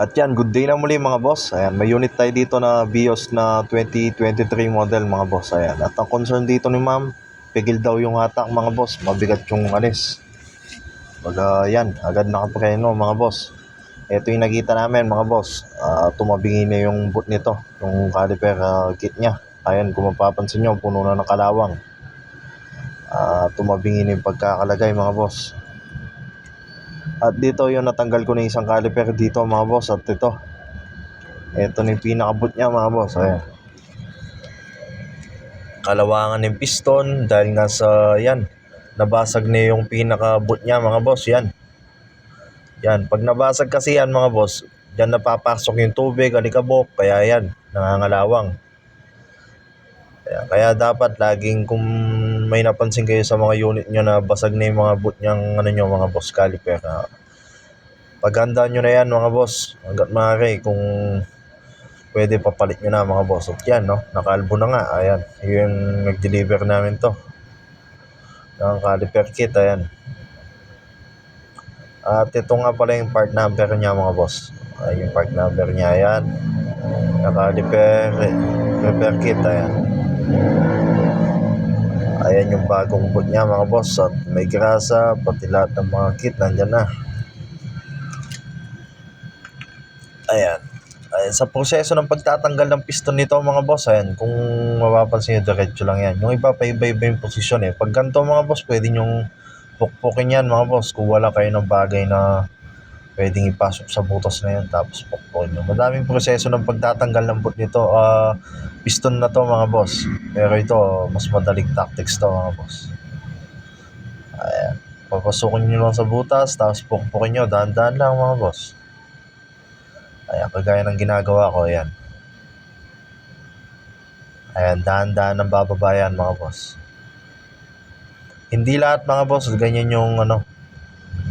At yan, good day na muli mga boss. Ayan, may unit tayo dito na Bios na 2023 model mga boss. Ayan, at ang concern dito ni ma'am, pigil daw yung hatak mga boss. Mabigat yung alis. Baga yan, agad nakapreno mga boss. Ito yung nakita namin mga boss. Ah, tumabingi na yung boot nito, yung caliper ah, kit niya. Ayan, kung mapapansin nyo, puno na ng kalawang. Ah, tumabingi na yung pagkakalagay mga boss. At dito yung natanggal ko na isang caliper dito mga boss at ito. Ito na yung pinakabot niya mga boss. Ayan. Kalawangan ng piston dahil nga sa yan. Nabasag na yung pinakabot niya mga boss. Yan. Yan. Pag nabasag kasi yan mga boss, dyan napapasok yung tubig, alikabok. Kaya yan, nangangalawang. Kaya, kaya dapat laging kung may napansin kayo sa mga unit nyo na basag na yung mga boot niyang ano nyo, mga boss caliper. Uh, paghandaan nyo na yan mga boss. Hanggat maaari kung pwede papalit nyo na mga boss. At yan, no? Nakalbo na nga. Ayan. Yung nag-deliver namin to. Ng caliper kit. Ayan. At ito nga pala yung part number niya mga boss. Ay, yung part number niya. Ayan. Nakaliper repair kit. Ayan. Ayan yung bagong boot niya mga boss. At may grasa. Pati lahat ng mga kit nandyan na. Ayan. Ayan, sa proseso ng pagtatanggal ng piston nito mga boss, ayan, kung mapapansin nyo, diretso lang yan. Yung iba pa iba-iba yung posisyon eh. Pag ganito mga boss, pwede nyong pukpukin yan mga boss kung wala kayo ng bagay na pwedeng ipasok sa butas na yan tapos pukpukin nyo. Madaming proseso ng pagtatanggal ng boot nito. ah piston na to mga boss. Pero ito, mas madaling tactics to mga boss. Ayan. Papasukin nyo lang sa butas, tapos pukpukin nyo. Dahan-dahan lang mga boss. Ayan, kagaya ng ginagawa ko, ayan. Ayan, dahan-dahan ng bababayan mga boss. Hindi lahat mga boss, ganyan yung ano,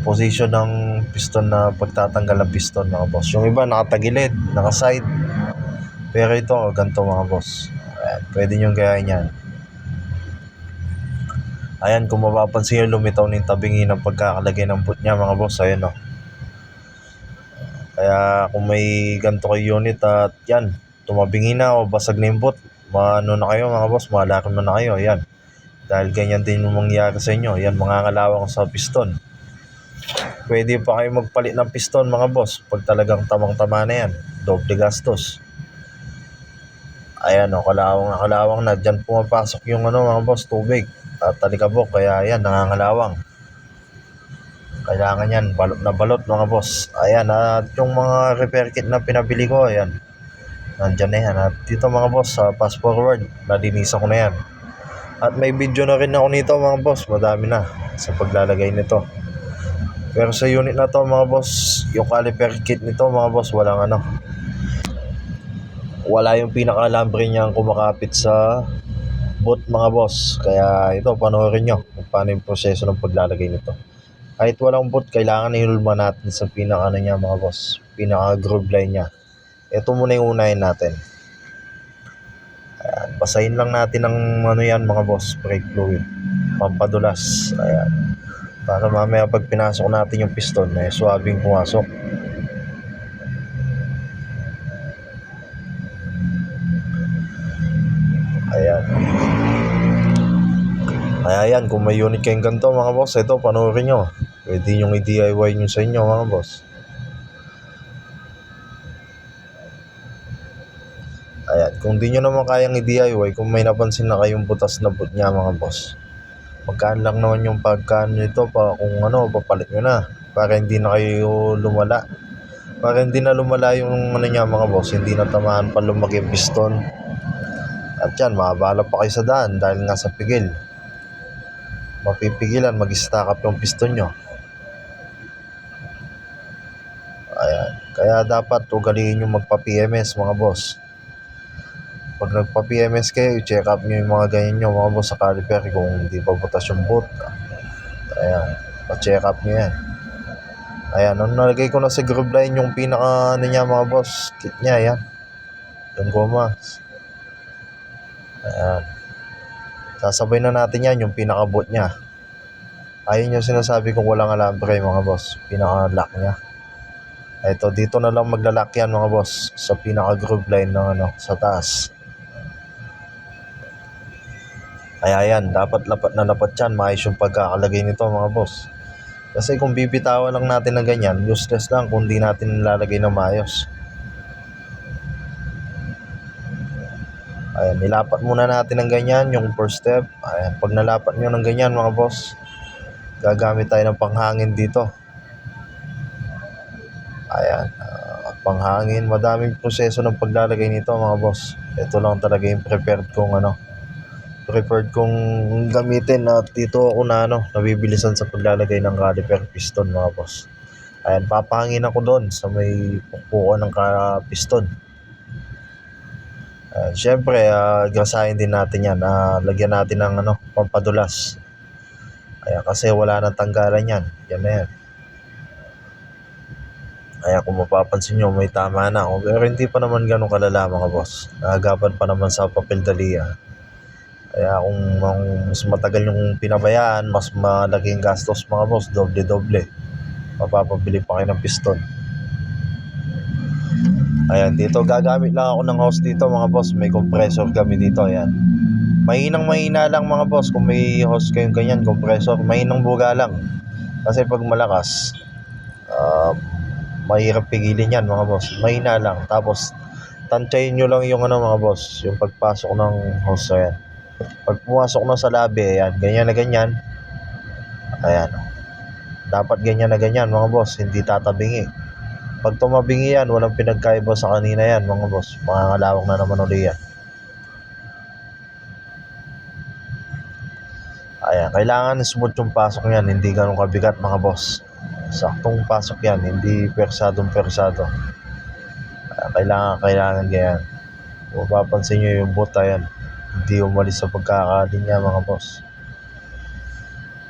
position ng piston na pagtatanggal ng piston mga boss. Yung iba nakatagilid, nakaside. Pero ito, ganito mga boss. Ayan, pwede nyo gayahin yan. Ayan, kung mapapansin nyo, lumitaw ng tabingi ng pagkakalagay ng boot niya mga boss. Ayan o. Kaya kung may ganito kayo unit at yan, tumabingi na o basag na yung boot, maano na kayo mga boss, malaki mo na kayo. Ayan. Dahil ganyan din yung mangyayari sa inyo. Yan, mga ngalawang sa piston. Pwede pa kayo magpalit ng piston mga boss pag talagang tamang-tama na yan. Doble gastos. Ayan o, kalawang na kalawang na. Diyan pumapasok yung ano mga boss, tubig. At talikabok, kaya yan, nangangalawang. Kailangan yan, balot na balot mga boss. Ayan, at yung mga repair kit na pinabili ko, ayan. Nandyan na yan. At dito mga boss, sa fast forward, nalinisan ko na yan. At may video na rin ako nito mga boss, madami na sa paglalagay nito. Pero sa unit na to mga boss, yung caliper kit nito mga boss, walang ano. Wala yung pinakalambre niyang kumakapit sa boot mga boss. Kaya ito, panoorin nyo kung paano yung proseso ng paglalagay nito. Kahit walang boot, kailangan inulma natin sa pinaka ano niya mga boss. Pinaka groove line niya. Ito muna yung unahin natin. Ayan, basahin lang natin ng ano yan mga boss, brake fluid. Pampadulas. Ayan. Para mamaya pag pinasok natin yung piston, eh, swabing pumasok. Ayan. Kaya yan, kung may unit kayong ganito mga boss, ito panoorin nyo. Pwede nyo i-DIY nyo sa inyo mga boss. Ayan, kung di nyo naman kayang i-DIY, kung may napansin na kayong butas na boot niya mga boss, magkaan lang naman yung pagkaan nito pa kung ano, papalit nyo na. Para hindi na kayo lumala. Para hindi na lumala yung ano niya mga boss, hindi na tamaan pa lumaki yung piston. At yan, maabala pa kayo sa daan dahil nga sa pigil. Mapipigilan, mag-stack up yung piston nyo. Ayan. Kaya dapat ugaliin yung magpa-PMS mga boss. Pag nagpa-PMS kayo, i-check up nyo yung mga ganyan nyo mga boss sa caliper kung hindi pa butas yung boot. Ayan. Pa-check up nyo yan. Ayan. Nung nalagay ko na sa groove line yung pinaka ano niya mga boss, kit niya, yan. Yung goma. Ayan. Sasabay na natin yan yung pinaka-boot niya. Ayun yung sinasabi kong walang alambre mga boss. Pinaka-lock niya. Ito, dito na lang maglalak yan mga boss. Sa pinaka-groove line ng ano, sa taas. Kaya yan, dapat lapat na lapat yan. Maayos yung pagkakalagay nito mga boss. Kasi kung bibitawan lang natin ng ganyan, useless lang kung di natin nilalagay ng maayos. Ayan, nilapat muna natin ng ganyan, yung first step. Ayan, pag nalapat nyo ng ganyan mga boss, gagamit tayo ng panghangin dito. Ayan, ah, panghangin. Madaming proseso ng paglalagay nito mga boss. Ito lang talaga yung prepared kong ano, preferred kong gamitin at dito ako na ano, nabibilisan sa paglalagay ng caliper piston mga boss. Ayan, papahangin ako doon sa may pukpukan ng piston. Ayan, syempre, ah, gasahin din natin yan. Ah, lagyan natin ng ano, pampadulas. Ayan, kasi wala nang tanggalan yan. Yan na yan. Ayan, kung mapapansin nyo, may tama na ako. Pero hindi pa naman ganun kalala mga boss. Naagapan pa naman sa papel dalia. Kaya kung, kung mas matagal yung pinabayaan, mas malaking gastos mga boss, doble-doble. Mapapabili pa kayo ng piston. Ayan, dito gagamit lang ako ng hose dito mga boss. May compressor kami dito, ayan. Mahinang mahina lang mga boss kung may hose kayong ganyan, compressor. Mahinang buga lang. Kasi pag malakas, ah, mahirap pigilin yan mga boss. Mahina lang. Tapos, tantyayin nyo lang yung ano mga boss, yung pagpasok ng hose, ayan. Pag pumasok na sa labi, ayan, ganyan na ganyan. Ayan. Dapat ganyan na ganyan mga boss, hindi tatabingi. Pag tumabingi yan, walang pinagkaiba sa kanina yan mga boss. Mangangalawak na naman uli yan. Ayan, kailangan smooth yung pasok niyan, hindi ganun kabigat mga boss. Saktong pasok yan, hindi persadong persado. Ayan, kailangan, kailangan ganyan. Mapapansin nyo yung buta yan, hindi umalis sa pagkakadin niya mga boss.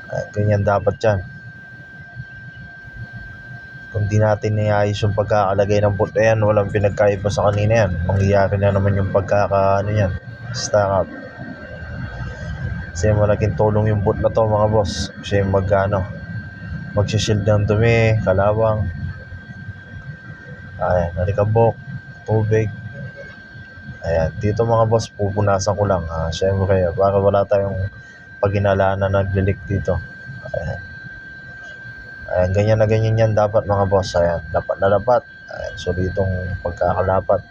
Ayan, ganyan dapat yan. Kung di natin iayos yung pagkakalagay ng boot na yan, walang pinagkaiba sa kanina yan. Mangyayari na naman yung pagkaka, ano yan, stack up. Kasi malaking tulong yung boot na to mga boss. Kasi mag, ano, magsishield ng dumi, kalawang, ay, nalikabok, tubig. Ayan, dito mga boss, pupunasan ko lang. Ah, syempre, para wala tayong paginalaan na naglilik dito. Ayan. Ayan, ganyan na ganyan yan dapat mga boss. Ayan, dapat na dapat. Ayan, solidong pagkakalapat.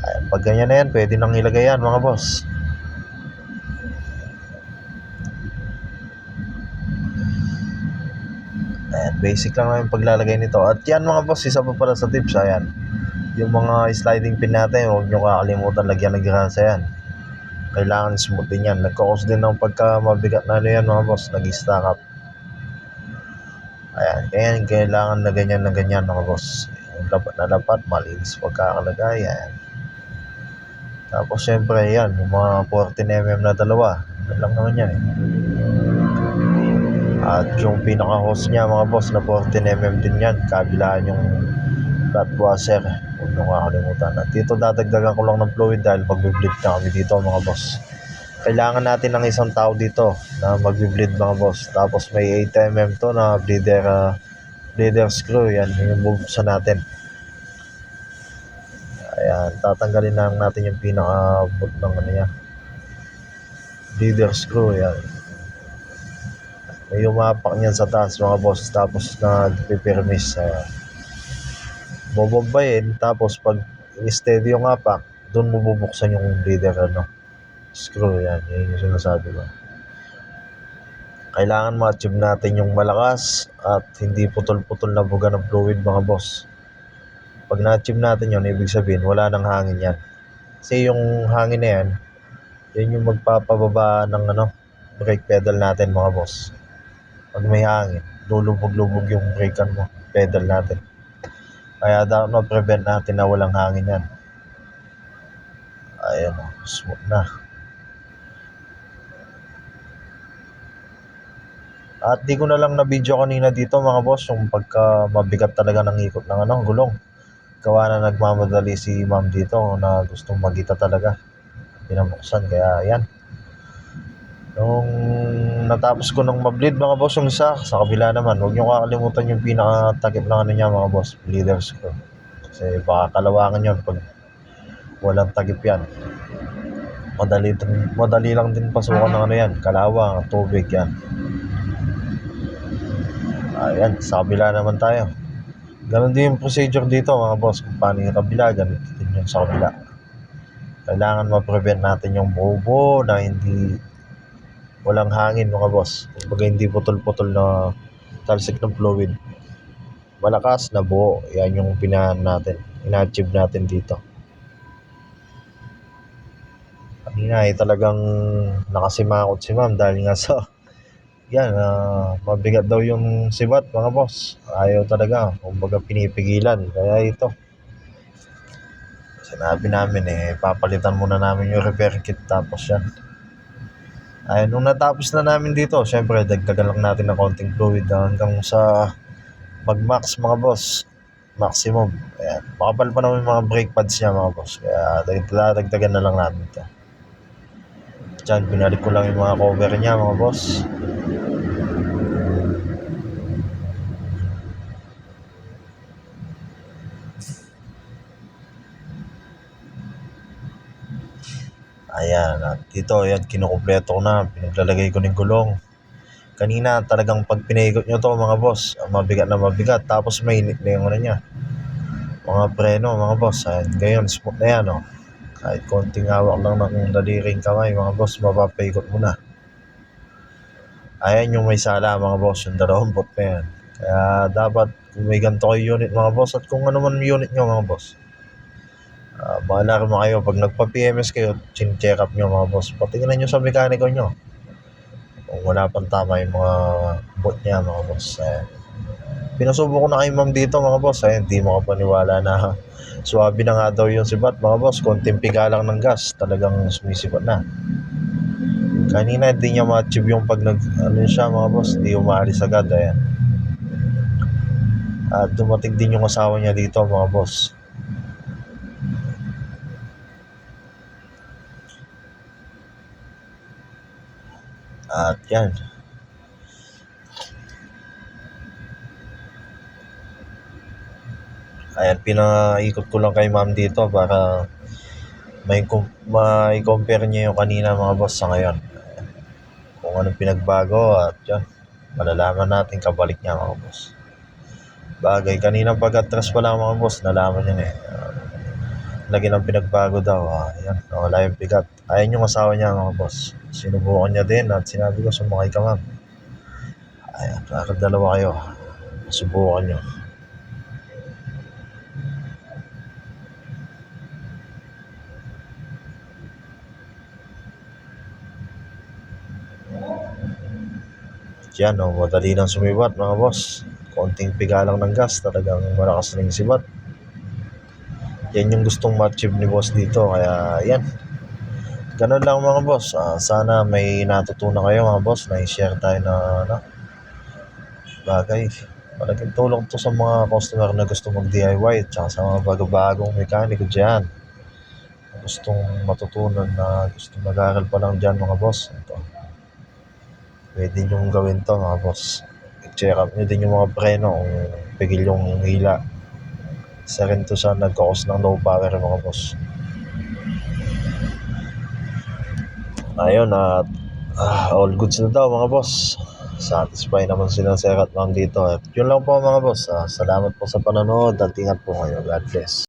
Ayan, pag ganyan na yan, pwede nang ilagay yan mga boss. Ayan, basic lang naman yung paglalagay nito. At yan mga boss, isa pa pala sa tips. Ayan, yung mga sliding pin natin, huwag nyo kakalimutan lagyan ng grasa yan. Kailangan smooth din yan. Nagkakos din ng pagka mabigat na ano yan mga boss, nag-stack up. Ayan, kaya kailangan na ganyan na ganyan mga boss. Yung dapat na dapat, malinis pagkakalagay. Ayan. Tapos syempre yan, yung mga 14mm na dalawa. Yan lang naman yan eh. At yung pinaka-host niya mga boss na 14mm din yan. Kabilaan yung flat washer. Huwag nyo kakalimutan. At dito dadagdagan ko lang ng fluid dahil magbe-bleed na kami dito mga boss. Kailangan natin ng isang tao dito na magbe-bleed mga boss. Tapos may 8mm to na bleeder, ah, bleeder screw. Yan, yung bubuksan natin. Ayan, tatanggalin lang natin yung pinaka-boot ng ano niya. Bleeder screw, yan. May umapak niyan sa taas mga boss. Tapos na pipermis. Ayan. Bobombayin. Tapos pag steady yung apak, doon mo bubuksan yung bleeder ano. Screw yan. Yan yung sinasabi ko. Kailangan ma-achieve natin yung malakas at hindi putol-putol na buga ng fluid mga boss. Pag na-achieve natin yun, ibig sabihin wala nang hangin yan. Kasi yung hangin na yan, yun yung magpapababa ng ano, brake pedal natin mga boss. Pag may hangin, lulubog-lubog yung brake mo, pedal natin. Kaya dapat ma-prevent natin na walang hangin yan. Ayan o, smooth na. At di ko na lang na video kanina dito mga boss, yung pagka mabigat talaga ng ikot ng ano, gulong. Gawa na nagmamadali si ma'am dito na gustong magita talaga. Pinabuksan, kaya yan. Nung natapos ko ng mableed mga boss yung isa, sa kabila naman, huwag niyo kakalimutan yung pinakatakip ng ano niya mga boss, bleeders ko. Kasi baka kalawangan yun pag walang takip yan. Madali, madali lang din pasukan ng ano yan, kalawang, tubig yan. Ayan, sa kabila naman tayo. Ganon din yung procedure dito mga boss, kung paano yung kabila, ganun din yung sa kabila. Kailangan ma-prevent natin yung bobo na hindi walang hangin mga boss. Kumbaga hindi putol-putol na talsik ng fluid. Malakas na buo. Yan yung pinahan natin. Ina-achieve natin dito. Kanina ay talagang nakasimakot si ma'am dahil nga sa yan, ah, mabigat daw yung sibat mga boss. Ayaw talaga. Kumbaga pinipigilan. Kaya ito. Sinabi namin eh, papalitan muna namin yung repair kit tapos yan. Ay, nung natapos na namin dito, syempre dagdagan lang natin ng konting fluid hanggang sa mag-max mga boss. Maximum. Ayan. Makapal pa naman yung mga brake pads niya mga boss. Kaya dag- dagdagan na lang namin ito. Diyan, binalik ko lang yung mga cover niya mga boss. Ayan, at dito, yan, kinukumpleto ko na, pinaglalagay ko ng gulong. Kanina, talagang pag pinaikot nyo to mga boss, mabigat na mabigat, tapos mainit na yung ano niya. Mga preno, mga boss, ayan, gayon, smooth na yan, oh. Kahit konting hawak lang ng daliring kamay, mga boss, mapapaikot mo na. Ayan yung may sala, mga boss, yung dalawang bot na yan. Kaya dapat, kung may ganito kayo unit, mga boss, at kung ano man unit nyo, mga boss, Ah, bahala naman kayo pag nagpa-PMS kayo, chin-check up nyo mga boss. Patingnan nyo sa mekaniko nyo. Kung wala pang tama yung mga bot niya mga boss. Ayan. Pinasubo ko na kay ma'am dito mga boss. Ayan, di makapaniwala na suwabe na nga daw yung sibat mga boss. Konting piga lang ng gas, talagang sumisipat na. Kanina hindi niya ma-achieve yung pag nag ano siya mga boss, di umaalis agad. Ayan. At dumating din yung asawa niya dito mga boss. At yan. Ayan, pinaikot ko lang kay ma'am dito para may, may compare niya yung kanina mga boss sa ngayon. Ayan. Kung anong pinagbago at yan, malalaman natin kabalik niya mga boss. Bagay, kanina pag-atras pa lang mga boss, nalaman niya eh. Lagi ng pinagbago daw. Ah, yan, nawala yung bigat. Ayan yung asawa niya mga boss. Sinubukan niya din at sinabi ko sumakay ka ma'am. Ayan, dalawa kayo. Subukan niyo. Yan, oh, madali nang sumibat mga boss. Konting piga lang ng gas, talagang malakas na yung sibat. Yan yung gustong ma-achieve ni boss dito. Kaya yan. Ganun lang mga boss. Ah, sana may natutunan kayo mga boss na i-share tayo na ano, bagay. Malaking tulong to sa mga customer na gusto mag-DIY at sa mga bago-bagong mekaniko dyan. Gustong matutunan na gusto mag-aaral pa lang dyan mga boss. Ito. Pwede nyo gawin to mga boss. I-check up nyo din yung mga preno kung pigil yung hila. Isa rin to sa nagkakos ng low power mga boss. Ayun at ah, all goods na daw mga boss. Satisfy naman sila sa at ma'am dito. Yun lang po mga boss. Ah, salamat po sa panonood at ingat po kayo. God bless.